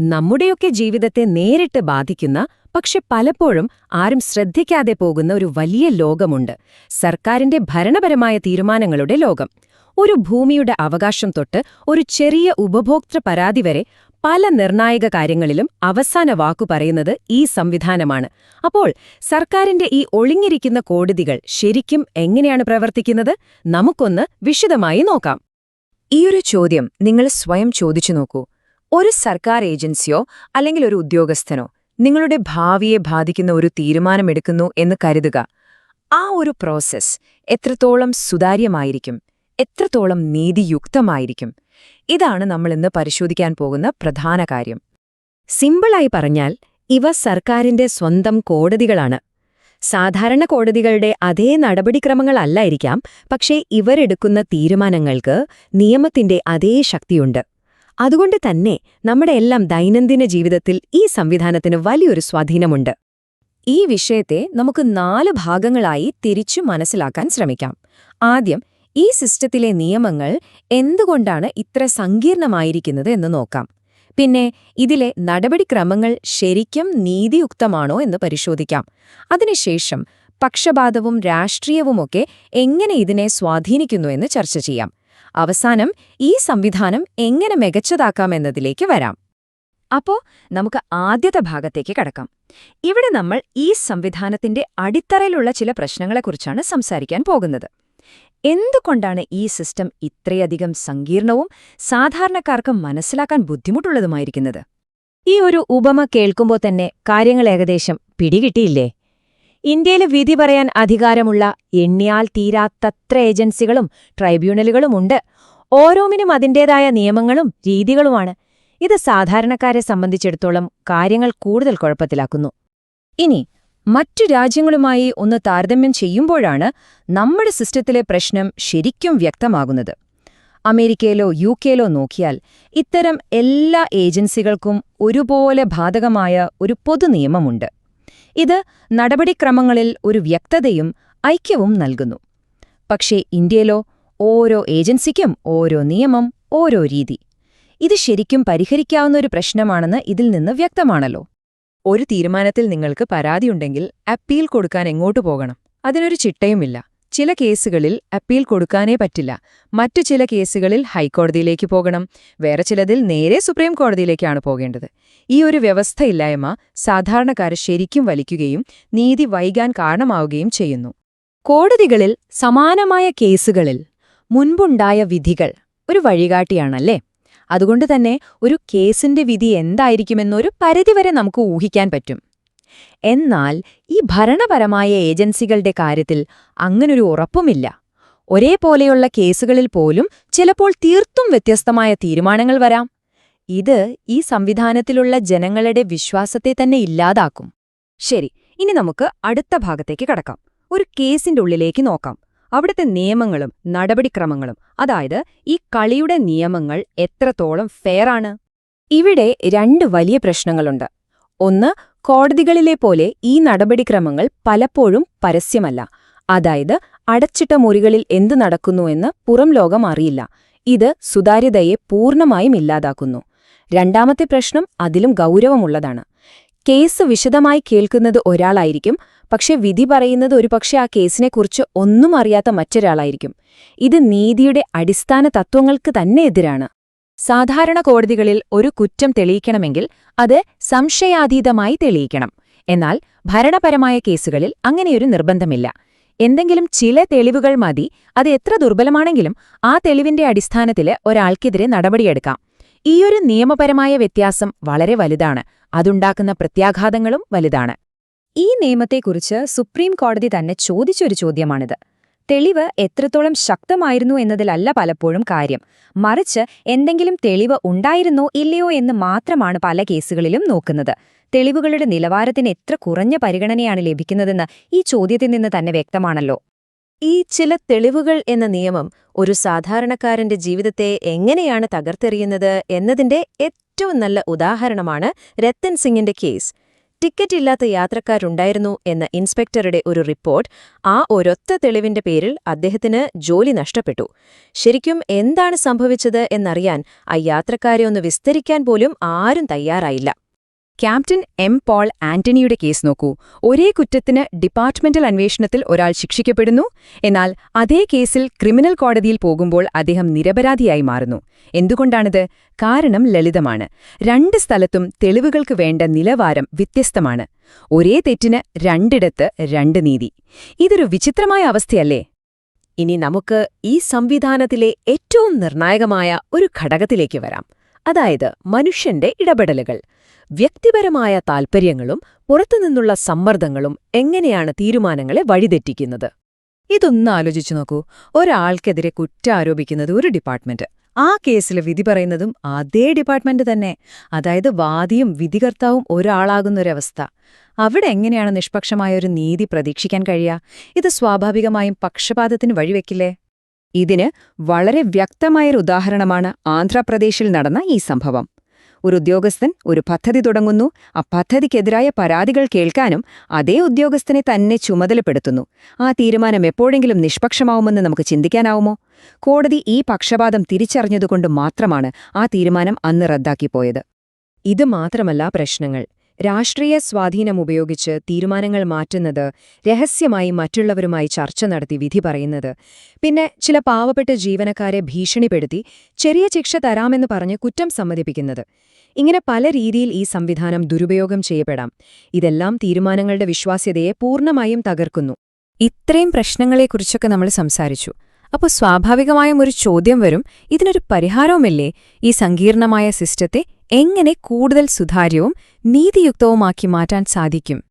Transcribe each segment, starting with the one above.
നമ്മുടെയൊക്കെ ജീവിതത്തെ നേരിട്ട് ബാധിക്കുന്ന പക്ഷെ പലപ്പോഴും ആരും ശ്രദ്ധിക്കാതെ പോകുന്ന ഒരു വലിയ ലോകമുണ്ട്. സർക്കാരിന്റെ ഭരണപരമായ തീരുമാനങ്ങളുടെ ലോകം. ഒരു ഭൂമിയുടെ അവകാശം തൊട്ട് ഒരു ചെറിയ ഉപഭോക്തൃ പരാതി വരെ പല നിർണായക കാര്യങ്ങളിലും അവസാന വാക്കു പറയുന്നത് ഈ സംവിധാനമാണ്. അപ്പോൾ സർക്കാരിന്റെ ഈ ഒളിഞ്ഞിരിക്കുന്ന കോടതികൾ ശരിക്കും എങ്ങനെയാണ് പ്രവർത്തിക്കുന്നത്? നമുക്കൊന്ന് വിശദമായി നോക്കാം. ഈയൊരു ചോദ്യം നിങ്ങൾ സ്വയം ചോദിച്ചു നോക്കൂ. ഒരു സർക്കാർ ഏജൻസിയോ അല്ലെങ്കിൽ ഒരു ഉദ്യോഗസ്ഥനോ നിങ്ങളുടെ ഭാവിയെ ബാധിക്കുന്ന ഒരു തീരുമാനമെടുക്കുന്നു എന്ന് കരുതുക. ആ ഒരു പ്രോസസ് എത്രത്തോളം സുതാര്യമായിരിക്കും എത്രത്തോളം നീതിയുക്തമായിരിക്കും ഇതാണ് നമ്മൾ ഇന്ന് പരിശോധിക്കാൻ പോകുന്ന പ്രധാന കാര്യം. സിമ്പിളായി പറഞ്ഞാൽ ഇവ സർക്കാരിന്റെ സ്വന്തം കോടതികളാണ്. സാധാരണ കോടതികളുടെ അതേ നടപടിക്രമങ്ങളല്ലായിരിക്കാം പക്ഷേ ഇവരെടുക്കുന്ന തീരുമാനങ്ങൾക്ക് നിയമത്തിന്റെ അതേ ശക്തിയുണ്ട്. അതുകൊണ്ട് തന്നെ നമ്മുടെ എല്ലാം ദൈനംദിന ജീവിതത്തിൽ ഈ സംവിധാനത്തിന് വലിയൊരു സ്വാധീനമുണ്ട്. ഈ വിഷയത്തെ നമുക്ക് നാല് ഭാഗങ്ങളായി തിരിച്ചു മനസ്സിലാക്കാൻ ശ്രമിക്കാം. ആദ്യം ഈ സിസ്റ്റത്തിലെ നിയമങ്ങൾ എന്തുകൊണ്ടാണ് ഇത്ര സങ്കീർണമായിരിക്കുന്നത് എന്ന് നോക്കാം. പിന്നെ ഇതിലെ നടപടിക്രമങ്ങൾ ശരിക്കും നീതിയുക്തമാണോ എന്ന് പരിശോധിക്കാം. അതിനുശേഷം പക്ഷപാതവും രാഷ്ട്രീയവുമൊക്കെ എങ്ങനെ ഇതിനെ സ്വാധീനിക്കുന്നു എന്ന് ചർച്ച ചെയ്യാം. അവസാനം ഈ സംവിധാനം എങ്ങനെ മികച്ചതാക്കാമെന്നതിലേക്ക് വരാം. അപ്പോ നമുക്ക് ആദ്യത്തെ ഭാഗത്തേക്ക് കടക്കാം. ഇവിടെ നമ്മൾ ഈ സംവിധാനത്തിന്റെ അടിത്തറയിലുള്ള ചില പ്രശ്നങ്ങളെക്കുറിച്ചാണ് സംസാരിക്കാൻ പോകുന്നത്. എന്തുകൊണ്ടാണ് ഈ സിസ്റ്റം ഇത്രയധികം സങ്കീർണവും സാധാരണക്കാർക്ക് മനസ്സിലാക്കാൻ ബുദ്ധിമുട്ടുള്ളതുമായിരിക്കുന്നത്? ഈ ഒരു ഉപമ കേൾക്കുമ്പോൾ തന്നെ കാര്യങ്ങൾ ഏകദേശം പിടികിട്ടിയില്ലേ? ഇന്ത്യയിൽ വിധി പറയാൻ അധികാരമുള്ള എണ്ണിയാൽ തീരാത്തത്ര ഏജൻസികളും ട്രൈബ്യൂണലുകളും ഉണ്ട് ഓരോന്നിനും അതിന്റേതായ നിയമങ്ങളും രീതികളുമാണ്. ഇത് സാധാരണക്കാരെ സംബന്ധിച്ചിടത്തോളം കാര്യങ്ങൾ കൂടുതൽ കുഴപ്പത്തിലാക്കുന്നു. ഇനി മറ്റു രാജ്യങ്ങളുമായി ഒന്ന് താരതമ്യം ചെയ്യുമ്പോഴാണ് നമ്മുടെ സിസ്റ്റത്തിലെ പ്രശ്നം ശരിക്കും വ്യക്തമാകുന്നത്. അമേരിക്കയിലോ യു കെയിലോ നോക്കിയാൽ ഇത്തരം എല്ലാ ഏജൻസികൾക്കും ഒരുപോലെ ബാധകമായ ഒരു പൊതുനിയമമുണ്ട്. ഇത് നടപടിക്രമങ്ങളിൽ ഒരു വ്യക്തതയും ഐക്യവും നൽകുന്നു. പക്ഷേ ഇന്ത്യയിലോ ഓരോ ഏജൻസിക്കും ഓരോ നിയമം ഓരോ രീതി. ഇത് ശരിക്കും പരിഹരിക്കാവുന്ന ഒരു പ്രശ്നമാണെന്ന് ഇതിൽ നിന്ന് വ്യക്തമാണല്ലോ. ഒരു തീരുമാനത്തിൽ നിങ്ങൾക്ക് പരാതിയുണ്ടെങ്കിൽ അപ്പീൽ കൊടുക്കാൻ എങ്ങോട്ട് പോകണം? അതിനൊരു ചിട്ടയുമില്ല. ചില കേസുകളിൽ അപ്പീൽ കൊടുക്കാനേ പറ്റില്ല. മറ്റു ചില കേസുകളിൽ ഹൈക്കോടതിയിലേക്ക് പോകണം. വേറെ ചിലതിൽ നേരെ സുപ്രീം കോടതിയിലേക്കാണ് പോകേണ്ടത്. ഈ ഒരു വ്യവസ്ഥയില്ലായ്മ സാധാരണക്കാരെ ശരിക്കും വലിക്കുകയും നീതി വൈകാൻ കാരണമാവുകയും ചെയ്യുന്നു. കോടതികളിൽ സമാനമായ കേസുകളിൽ മുൻപുണ്ടായ വിധികൾ ഒരു വഴികാട്ടിയാണല്ലേ? അതുകൊണ്ട് തന്നെ ഒരു കേസിന്റെ വിധി എന്തായിരിക്കുമെന്നൊരു പരിധിവരെ നമുക്ക് ഊഹിക്കാൻ പറ്റും. എന്നാൽ ഈ ഭരണപരമായ ഏജൻസികളുടെ കാര്യത്തിൽ അങ്ങനൊരു ഉറപ്പുമില്ല. ഒരേപോലെയുള്ള കേസുകളിൽ പോലും ചിലപ്പോൾ തീർത്തും വ്യത്യസ്തമായ തീരുമാനങ്ങൾ വരാം. ഇത് ഈ സംവിധാനത്തിലുള്ള ജനങ്ങളുടെ വിശ്വാസത്തെ തന്നെ ഇല്ലാതാക്കും. ശരി ഇനി നമുക്ക് അടുത്ത ഭാഗത്തേക്ക് കടക്കാം. ഒരു കേസിന്റെ ഉള്ളിലേക്ക് നോക്കാം. അവിടുത്തെ നിയമങ്ങളും നടപടിക്രമങ്ങളും അതായത് ഈ കളിയുടെ നിയമങ്ങൾ എത്രത്തോളം ഫെയറാണ്? ഇവിടെ രണ്ട് വലിയ പ്രശ്നങ്ങളുണ്ട്. ഒന്ന് കോടതികളിലെ പോലെ ഈ നടപടിക്രമങ്ങൾ പലപ്പോഴും പരസ്യമല്ല. അതായത് അടച്ചിട്ട മുറികളിൽ എന്തു നടക്കുന്നുവെന്ന് പുറം ലോകം അറിയില്ല. ഇത് സുതാര്യതയെ പൂർണമായും ഇല്ലാതാക്കുന്നു. രണ്ടാമത്തെ പ്രശ്നം അതിലും ഗൗരവമുള്ളതാണ്. കേസ് വിശദമായി കേൾക്കുന്നത് ഒരാളായിരിക്കും പക്ഷെ വിധി പറയുന്നത് ഒരുപക്ഷെ ആ കേസിനെക്കുറിച്ച് ഒന്നും അറിയാത്ത മറ്റൊരാളായിരിക്കും. ഇത് നീതിയുടെ അടിസ്ഥാന തത്വങ്ങൾക്ക് തന്നെ എതിരാണ്. സാധാരണ കോടതികളിൽ ഒരു കുറ്റം തെളിയിക്കണമെങ്കിൽ അത് സംശയാതീതമായി തെളിയിക്കണം. എന്നാൽ ഭരണപരമായ കേസുകളിൽ അങ്ങനെയൊരു നിർബന്ധമില്ല. എന്തെങ്കിലും ചില തെളിവുകൾ മതി അത് എത്ര ദുർബലമാണെങ്കിലും ആ തെളിവിന്റെ അടിസ്ഥാനത്തിൽ ഒരാൾക്കെതിരെ നടപടിയെടുക്കാം. ഈയൊരു നിയമപരമായ വ്യത്യാസം വളരെ വലുതാണ്. അതുണ്ടാക്കുന്ന പ്രത്യാഘാതങ്ങളും വലുതാണ്. ഈ നിയമത്തെക്കുറിച്ച് സുപ്രീം കോടതി തന്നെ ചോദിച്ചൊരു ചോദ്യമാണിത്. തെളിവ് എത്രത്തോളം ശക്തമായിരുന്നു എന്നതിലല്ല പലപ്പോഴും കാര്യം. മറിച്ച് എന്തെങ്കിലും തെളിവ് ഉണ്ടായിരുന്നോ ഇല്ലയോ എന്ന് മാത്രമാണ് പല കേസുകളിലും നോക്കുന്നത്. തെളിവുകളുടെ നിലവാരത്തിന് എത്ര കുറഞ്ഞ പരിഗണനയാണ് ലഭിക്കുന്നതെന്ന് ഈ ചോദ്യത്തിൽ നിന്ന് തന്നെ വ്യക്തമാണല്ലോ. ഈ ചില തെളിവുകൾ എന്ന നിയമം ഒരു സാധാരണക്കാരന്റെ ജീവിതത്തെ എങ്ങനെയാണ് തകർത്തെറിയുന്നത് എന്നതിന്റെ ഏറ്റവും നല്ല ഉദാഹരണമാണ് രത്തൻ സിംഗിന്റെ കേസ്. ടിക്കറ്റ് ഇല്ലാത്ത യാത്രക്കാരുണ്ടായിരുന്നു എന്ന ഇൻസ്പെക്ടറുടെ ഒരു റിപ്പോർട്ട് ആ ഒരൊറ്റ തെളിവിന്റെ പേരിൽ അദ്ദേഹത്തിന് ജോലി നഷ്ടപ്പെട്ടു. ശരിക്കും എന്താണ് സംഭവിച്ചത് എന്നറിയാൻ ആ യാത്രക്കാരെ ഒന്ന് വിസ്തരിക്കാൻ പോലും ആരും തയ്യാറായില്ല. ക്യാപ്റ്റൻ എം പോൾ ആന്റണിയുടെ കേസ് നോക്കൂ. ഒരേ കുറ്റത്തിന് ഡിപ്പാർട്ട്മെന്റൽ അന്വേഷണത്തിൽ ഒരാൾ ശിക്ഷിക്കപ്പെടുന്നു. എന്നാൽ അതേ കേസിൽ ക്രിമിനൽ കോടതിയിൽ പോകുമ്പോൾ അദ്ദേഹം നിരപരാധിയായി മാറുന്നു. എന്തുകൊണ്ടാണിത്? കാരണം ലളിതമാണ്. രണ്ട് സ്ഥലത്തും തെളിവുകൾക്ക് വേണ്ട നിലവാരം വ്യത്യസ്തമാണ്. ഒരേ തെറ്റിന് രണ്ടിടത്ത് രണ്ട് നീതി. ഇതൊരു വിചിത്രമായ അവസ്ഥയല്ലേ? ഇനി നമുക്ക് ഈ സംവിധാനത്തിലെ ഏറ്റവും നിർണായകമായ ഒരു ഘടകത്തിലേക്ക് വരാം. അതായത് മനുഷ്യന്റെ ഇടപെടലുകൾ. വ്യക്തിപരമായ താൽപ്പര്യങ്ങളും പുറത്തുനിന്നുള്ള സമ്മർദ്ദങ്ങളും എങ്ങനെയാണ് തീരുമാനങ്ങളെ വഴിതെറ്റിക്കുന്നത്? ഇതൊന്ന് ആലോചിച്ചു നോക്കൂ. ഒരാൾക്കെതിരെ കുറ്റം ആരോപിക്കുന്നത് ഒരു ഡിപ്പാർട്ട്മെന്റ്. ആ കേസിൽ വിധി പറയുന്നതും അതേ ഡിപ്പാർട്ട്മെന്റ് തന്നെ. അതായത് വാദിയും വിധികർത്താവും ഒരാളാകുന്നൊരവസ്ഥ. അവിടെ എങ്ങനെയാണ് നിഷ്പക്ഷമായ ഒരു നീതി പ്രതീക്ഷിക്കാൻ കഴിയുക? ഇത് സ്വാഭാവികമായും പക്ഷപാതത്തിന് വഴിവെക്കില്ലേ? ഇതിന് വളരെ വ്യക്തമായൊരു ഉദാഹരണമാണ് ആന്ധ്രാപ്രദേശിൽ നടന്ന ഈ സംഭവം. ഒരു ഉദ്യോഗസ്ഥൻ ഒരു പദ്ധതി തുടങ്ങുന്നു. ആ പദ്ധതിക്കെതിരായ പരാതികൾ കേൾക്കാനും അതേ ഉദ്യോഗസ്ഥനെ തന്നെ ചുമതലപ്പെടുത്തുന്നു. ആ തീരുമാനം എപ്പോഴെങ്കിലും നിഷ്പക്ഷമാവുമെന്ന് നമുക്ക് ചിന്തിക്കാനാവുമോ? കോടതി ഈ പക്ഷപാതം തിരിച്ചറിഞ്ഞതുകൊണ്ട് മാത്രമാണ് ആ തീരുമാനം അന്ന് റദ്ദാക്കിപ്പോയത്. ഇത് മാത്രമല്ല പ്രശ്നങ്ങൾ. രാഷ്ട്രീയ സ്വാധീനം ഉപയോഗിച്ച് തീരുമാനങ്ങൾ മാറ്റുന്നത് രഹസ്യമായി മറ്റുള്ളവരുമായി ചർച്ച നടത്തി വിധി പറയുന്നത്. പിന്നെ ചില പാവപ്പെട്ട ജീവനക്കാരെ ഭീഷണിപ്പെടുത്തി ചെറിയ ശിക്ഷ തരാമെന്ന് പറഞ്ഞ് കുറ്റം സമ്മതിപ്പിക്കുന്നത്. ഇങ്ങനെ പല രീതിയിൽ ഈ സംവിധാനം ദുരുപയോഗം ചെയ്യപ്പെടാം. ഇതെല്ലാം തീരുമാനങ്ങളുടെ വിശ്വാസ്യതയെ പൂർണമായും തകർക്കുന്നു. ഇത്രയും പ്രശ്നങ്ങളെക്കുറിച്ചൊക്കെ നമ്മൾ സംസാരിച്ചു. അപ്പോൾ സ്വാഭാവികമായും ഒരു ചോദ്യം വരും. ഇതിനൊരു പരിഹാരവുമില്ലേ? ഈ സങ്കീർണമായ സിസ്റ്റത്തെ എങ്ങനെ കൂടുതൽ സുതാര്യവും നീതിയുക്തവുമാക്കി മാറ്റാൻ സാധിക്കും?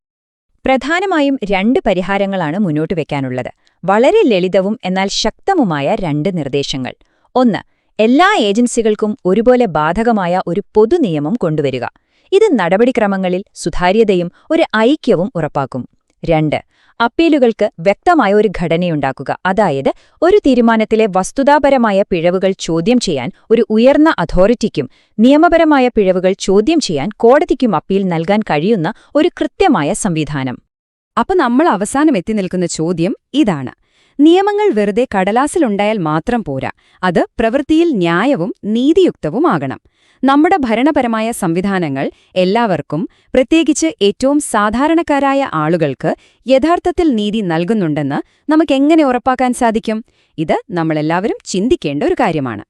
പ്രധാനമായും രണ്ട് പരിഹാരങ്ങളാണ് മുന്നോട്ട് വെക്കാനുള്ളത്. വളരെ ലളിതവും എന്നാൽ ശക്തവുമായ രണ്ട് നിർദ്ദേശങ്ങൾ. ഒന്ന് എല്ലാ ഏജൻസികൾക്കും ഒരുപോലെ ബാധകമായ ഒരു പൊതുനിയമം കൊണ്ടുവരിക. ഇത് നടപടിക്രമങ്ങളിൽ സുതാര്യതയും ഒരു ഐക്യവും ഉറപ്പാക്കും. രണ്ട് അപ്പീലുകൾക്ക് വ്യക്തമായ ഒരു ഘടനയുണ്ടാക്കുക. അതായത് ഒരു തീരുമാനത്തിലെ വസ്തുതാപരമായ പിഴവുകൾ ചോദ്യം ചെയ്യാൻ ഒരു ഉയർന്ന അതോറിറ്റിക്കും നിയമപരമായ പിഴവുകൾ ചോദ്യം ചെയ്യാൻ കോടതിക്കും അപ്പീൽ നൽകാൻ കഴിയുന്ന ഒരു കൃത്യമായ സംവിധാനം. അപ്പൊ നമ്മൾ അവസാനം എത്തി നിൽക്കുന്ന ചോദ്യം ഇതാണ്. നിയമങ്ങൾ വെറുതെ കടലാസിലുണ്ടായാൽ മാത്രം പോരാ. അത് പ്രവൃത്തിയിൽ ന്യായവും നീതിയുക്തവുമാകണം. നമ്മുടെ ഭരണപരമായ സംവിധാനങ്ങൾ എല്ലാവർക്കും പ്രത്യേകിച്ച് ഏറ്റവും സാധാരണക്കാരായ ആളുകൾക്ക് യഥാർത്ഥത്തിൽ നീതി നൽകുന്നുണ്ടെന്ന് നമുക്കെങ്ങനെ ഉറപ്പാക്കാൻ സാധിക്കും? ഇത് നമ്മളെല്ലാവരും ചിന്തിക്കേണ്ട ഒരു കാര്യമാണ്.